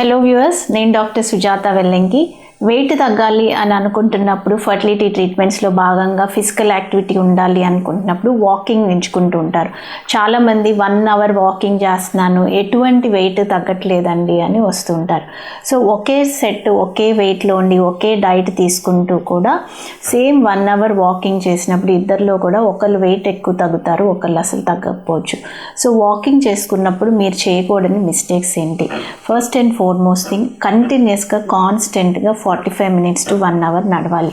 Hello viewers నేను doctor Sujatha Vellanki. Weight తగ్గాలి అని అనుకుంటున్నప్పుడు ఫర్టిలిటీ ట్రీట్మెంట్స్లో భాగంగా ఫిజికల్ యాక్టివిటీ ఉండాలి అనుకుంటున్నప్పుడు వాకింగ్ ఎంచుకుంటూ ఉంటారు. చాలామంది వన్ అవర్ వాకింగ్ చేస్తున్నాను ఎటువంటి వెయిట్ తగ్గట్లేదండి అని వస్తుంటారు సో ఒకే సెట్ ఒకే వెయిట్లో ఉండి ఒకే డైట్ తీసుకుంటూ కూడా సేమ్ వన్ అవర్ వాకింగ్ చేసినప్పుడు ఇద్దరిలో కూడా ఒకళ్ళు వెయిట్ ఎక్కువ తగ్గుతారు ఒకళ్ళు అసలు తగ్గకపోవచ్చు. సో వాకింగ్ చేసుకున్నప్పుడు మీరు చేయకూడని మిస్టేక్స్ ఏంటి? ఫస్ట్ అండ్ ఫార్మోస్ట్ థింగ్ కంటిన్యూస్గా కాన్స్టెంట్గా forty five minutes to one hour నడవాలి.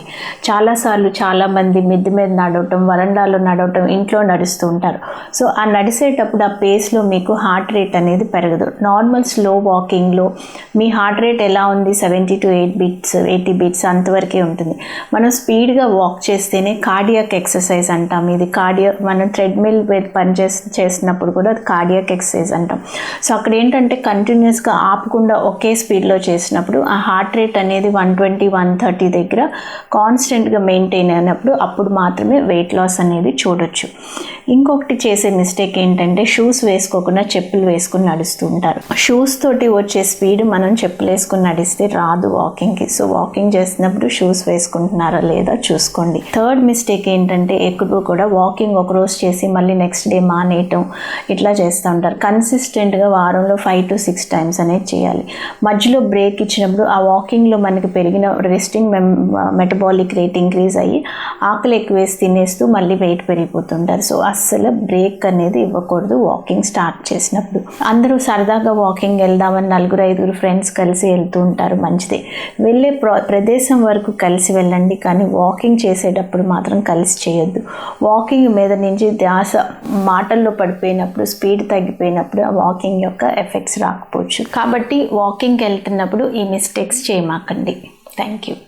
చాలాసార్లు చాలామంది మిద్దె మీద నడవటం వరండాలో నడవటం ఇంట్లో నడుస్తూ ఉంటారు. సో ఆ నడిచేటప్పుడు ఆ పేస్లో మీకు హార్ట్ రేట్ అనేది పెరగదు. నార్మల్ స్లో వాకింగ్లో మీ హార్ట్ రేట్ ఎలా ఉంది? Seventy to eight beats eighty beats అంతవరకే ఉంటుంది. మనం స్పీడ్గా వాక్ చేస్తేనే కార్డియాక్ ఎక్సర్సైజ్ అంటాం. ఇది కార్డియా మనం ట్రెడ్మిల్ మీద పని చేసి చేసినప్పుడు కూడా అది కార్డియాక్ ఎక్సర్సైజ్ అంటాం. సో అక్కడ ఏంటంటే కంటిన్యూస్గా ఆపకుండా ఒకే స్పీడ్లో చేసినప్పుడు ఆ హార్ట్ రేట్ అనేది one one twenty one thirty దగ్గర కాన్స్టెంట్గా మెయింటైన్ అయినప్పుడు అప్పుడు మాత్రమే వెయిట్ లాస్ అనేది చూడొచ్చు. ఇంకొకటి చేసే మిస్టేక్ ఏంటంటే షూస్ వేసుకోకుండా చెప్పులు వేసుకుని నడుస్తూ ఉంటారు. షూస్ తోటి వచ్చే స్పీడ్ మనం చెప్పులు వేసుకుని నడిస్తే రాదు వాకింగ్కి సో వాకింగ్ చేసినప్పుడు షూస్ వేసుకుంటున్నారా లేదా చూసుకోండి. థర్డ్ మిస్టేక్ ఏంటంటే ఎక్కువ కూడా వాకింగ్ ఒక రోజు చేసి మళ్ళీ నెక్స్ట్ డే మానేయటం ఇట్లా చేస్తూ ఉంటారు. కన్సిస్టెంట్గా వారంలో ఫైవ్ టు సిక్స్ టైమ్స్ అనేది చేయాలి. మధ్యలో బ్రేక్ ఇచ్చినప్పుడు ఆ వాకింగ్లో మనకి పెరిగిన రెస్టింగ్ మెమ్ మెటబాలిక్ రేట్ ఇంక్రీజ్ అయ్యి ఆకలి ఎక్కువేసి తినేస్తూ మళ్ళీ వెయిట్ పెరిగిపోతుంటారు. సో అస్సలు బ్రేక్ అనేది ఇవ్వకూడదు వాకింగ్ స్టార్ట్ చేసినప్పుడు. అందరూ సరదాగా వాకింగ్ వెళ్దామని నలుగురు ఐదుగురు ఫ్రెండ్స్ కలిసి వెళ్తూ ఉంటారు. మంచిదే. వెళ్ళే ప్ర ప్రదేశం వరకు కలిసి వెళ్ళండి. కానీ వాకింగ్ చేసేటప్పుడు మాత్రం కలిసి చేయొద్దు. వాకింగ్ మీద నుంచి ధ్యాస మాటల్లో పడిపోయినప్పుడు స్పీడ్ తగ్గిపోయినప్పుడు ఆ వాకింగ్ యొక్క ఎఫెక్ట్స్ రాకపోవచ్చు. కాబట్టి వాకింగ్కి వెళ్తున్నప్పుడు ఈ మిస్టేక్స్ చేయమాకండి. Thank you.